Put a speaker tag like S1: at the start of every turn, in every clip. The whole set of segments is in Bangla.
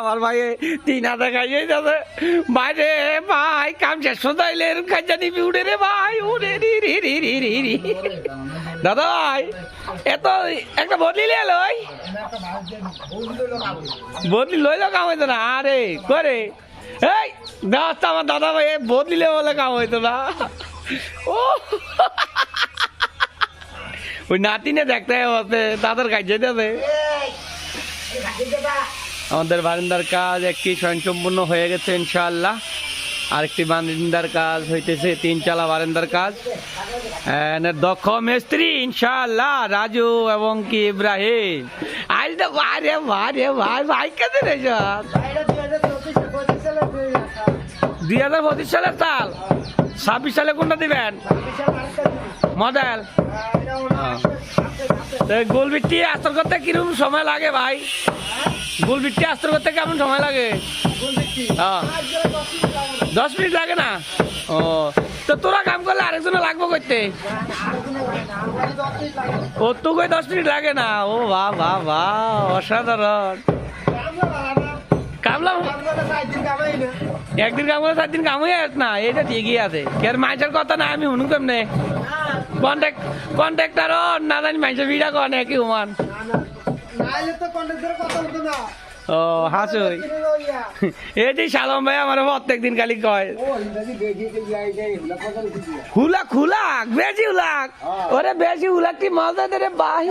S1: আমার ভাই তিন হাতে খাইয়ে যাবে বাইরে ভাই কাম শেষ হতাইলে এরকম খাইজা নিবি উড়ে রে ভাই উড়ে রি রি রি রি রি রি দাদা ভাই এত একটা বদলি লিয়ে লই বদলি লইলো কাম হইতো না আরে করে এই দাস আমার দাদা ভাই বদলিলে বলে কাম হইতো না ও ওই নাতিনে দেখতে হবে তাদের কাজে দেবে আমাদের বারিন্দার কাজ একটি স্বয়ংসম্পূর্ণ হয়ে গেছে ইনশাআল্লাহ। আরেকটি বারিন্দার কাজ হইতেছে তিন চালা বারিন্দার কাজ। দক্ষ মিস্ত্রি ইনশাআল্লাহ রাজু এবং কি ইব্রাহিম। আজ তো ভারে ভারে ভাই ভাই কেঁদে রে দুই হাজার পঁচিশ সালের সাল? ছাব্বিশ সালে কোনটা দিবেন? মডেল। গোলবিট্টি আস্তর করতে কীরকম সময় লাগে ভাই? গোলবিট্টি আস্তর করতে কেমন সময় লাগে? হ্যাঁ। দশ মিনিট লাগে না? ও, তো তোরা কাম করলে আরেকজন লাগবো করতে? ও তো দশ মিনিট লাগে না? ও, বাহ বাহ বাহ, অসাধারণ। একদিন কাম করে সাত দিন কামই আস না এটা ঠিকই আছে কেন মাইসের কথা না আমি শুনু কেমনে কন্ট্যাক্ট কন্ট্যাক্টার না জানি মাইসের ভিড়া কন একই সমান ও হাসুই এই যে সালম ভাই আমার প্রত্যেক দিন খালি কয় হুলাক হুলাক বেশি হুলাক ওরে বেশি হুলাক কি মজা দে রে ভাই।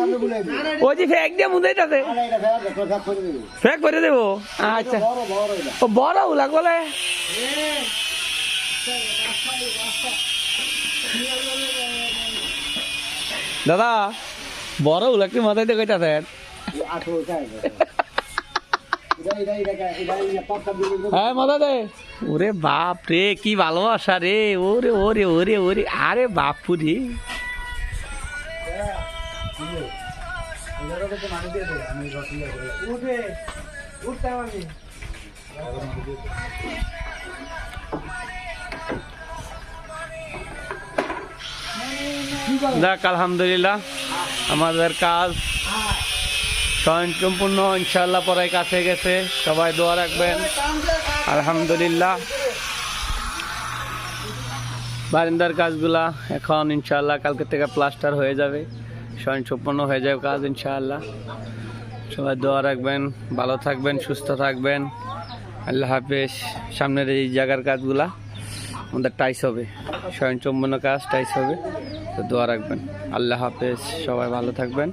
S1: ওই যে ফেক দিয়ে মুদাইতাছে। ফেক করে দেবো। আচ্ছা। ও বড় হুলাক বলে? দাদা বড় হুলাক কি মজাইতে কইতাছেন? হ্যাঁ মজা দে ওরে বাপ রে কি ভালোবাসা রে। ওরে ওরে ওরে ওরে। আরে বাপু রে। দেখ আলহামদুলিল্লাহ। আমাদের কাজ স্বয়ংসম্পূর্ণ ইনশাল্লাহ পরে কাছে গেছে। সবাই দোয়া রাখবেন। আলহামদুলিল্লাহ। বারিন্দার কাজগুলা এখন ইনশাল্লাহ কালকে থেকে প্লাস্টার হয়ে যাবে। স্বয়ংসম্পূর্ণ হয়ে যাবে কাজ ইনশাআল্লাহ। সবাই দোয়া রাখবেন, ভালো থাকবেন, সুস্থ থাকবেন। আল্লাহ হাফেজ। সামনের এই জায়গার কাজগুলা আমাদের টাইস হবে। স্বয়ংসম্পূর্ণ কাজ টাইস হবে। তো দোয়া রাখবেন। আল্লাহ হাফেজ। সবাই ভালো থাকবেন।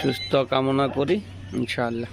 S1: সুস্থ কামনা করি ইনশাআল্লাহ।